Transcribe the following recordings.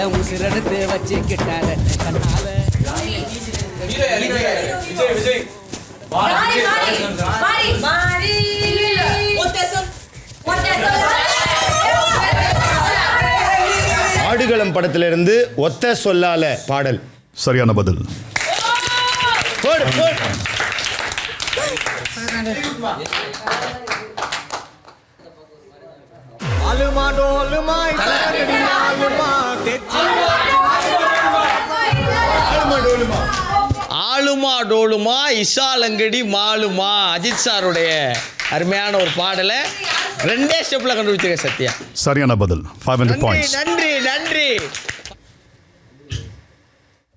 என் உசிரெடுத்து வச்சுக்கிட்டாரு கண்ணால மாறி மாறி. மாறி ஆடுகளம் படத்திலிருந்து ஒத்த சொல்லால பாடல். சரியான பதில். போடு, போடு. ஆளுமா டோலுமா இஷாலங்கடி மாலுமா அஜித் சாருடைய அருமையான ஒரு பாடலை ரெண்டே ஸ்டெப்ல கண்டுபிடிச்சிருக்க சத்யா. சரியான பதில் ஃபைவ் ஹண்ட்ரட் நன்றி பாயிண்ட்ஸ் நன்றி நன்றி.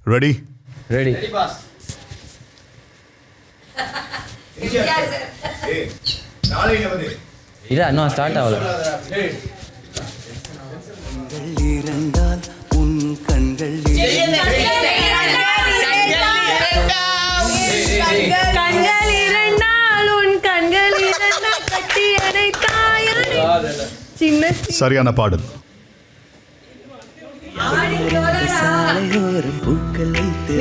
ரெடி ரெடி இல்ல இன்னும் ஸ்டார்ட் ஆகல. இருந்தால் உன் கண்கள் கண்கள் இரண்டால் உன் கண்கள் இரண்டால் கட்டி சின்ன சரியான பாடல் சாலையோரம் பூக்கள் வைத்து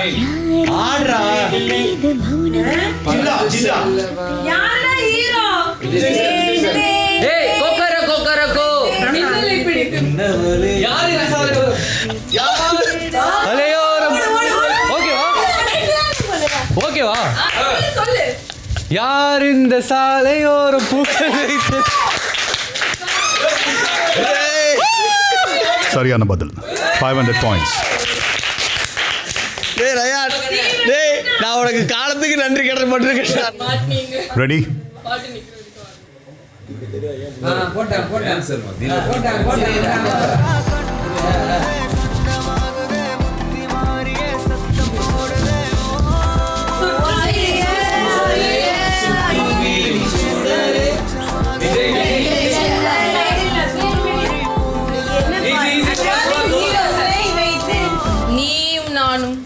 சார். காற்றில் எங்கெங்கும் வா யாரா ஹீரோ? ஏய் கொக்கர கொக்கரக்கோ. அலையோரம் ஓகேவா ஓகேவா சொல்லு யார் இந்த சாலையோரம் பூக்கள் வைத்து? சரியான பதில். ஃபைவ் ஹண்ட்ரட் பாயிண்ட்ஸ் டேய் ரயான் டேய் நான் உனக்கு காலத்துக்கு நன்றி கடன் பண்ணிருக்கேன் ரெடி நீயும்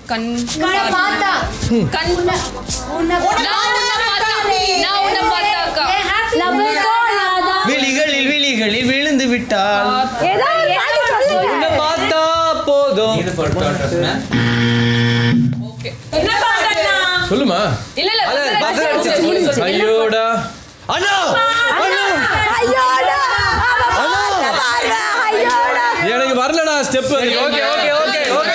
கண் பார்த்தா. கண் நான் உன்னை பார்த்தா. நான் உன்னை பார்த்தாக்கா. விழிகளில் விழிகளில் விழுந்து விட்டால். உன்னை பார்த்தா போதும். சொல்லுமா? இல்ல இல்ல. ஐயோடா. அண்ணா அண்ணா. எனக்கு வரலடா step okay okay okay okay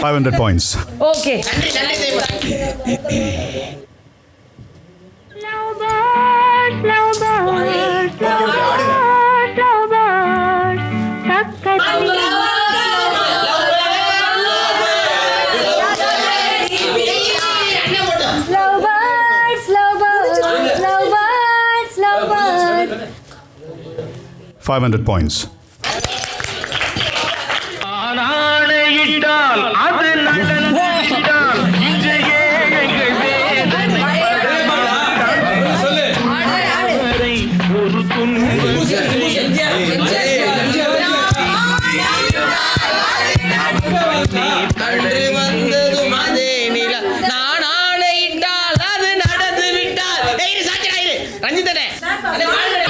five hundred points okay five hundred points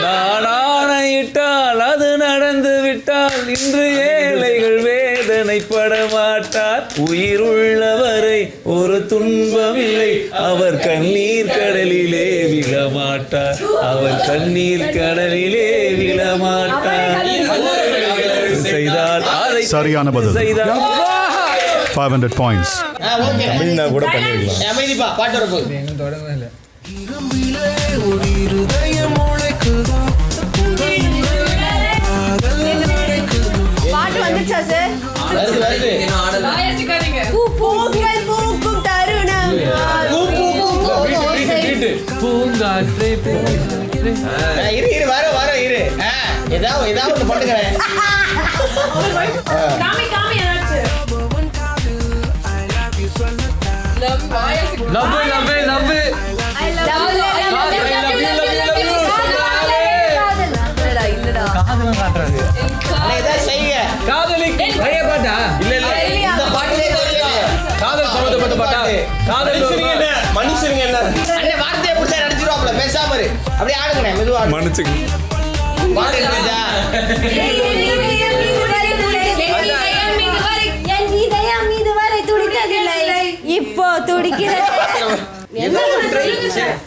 நான் ஆணையிட்டால் அது நடந்து விட்டால் இன்று ஏழைகள் வேதனைப்பட மாட்டார் உயிர் உள்ளவரை ஒரு துன்பமில்லை அவர் கண்ணீர் கடலிலே விழ மாட்டார் அவர் கண்ணீர் கடலிலே விழ செய்தால் அதை சரியான பதில். செய்தால் 500 points. ஆ, okay. தமிழ்னா கூட பண்ணிருக்கலாம் அமைதிப்பா பாட்டு வரப்போகுது. வந்துச்சா சார் பூக்கள் பூக்கும் தருணம் ஆ, இரு இரு வர வர இரு ஏதாவது ஏதாவது ஒன்று பண்ணுங்களேன் காமி காமி லவ் லவ் லவ் அண்ணே வார்த்தையை பிடிச்சா நடிச்சிருவாப்ல பேசாம இரு. அப்படியே ஆடுங்கண்ணே மெதுவா மன்னிச்சுங்க இதுவரை துடித்ததில்லை இப்போ துடிக்கிறது.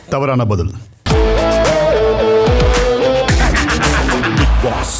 தவறான பதில். பாஸ்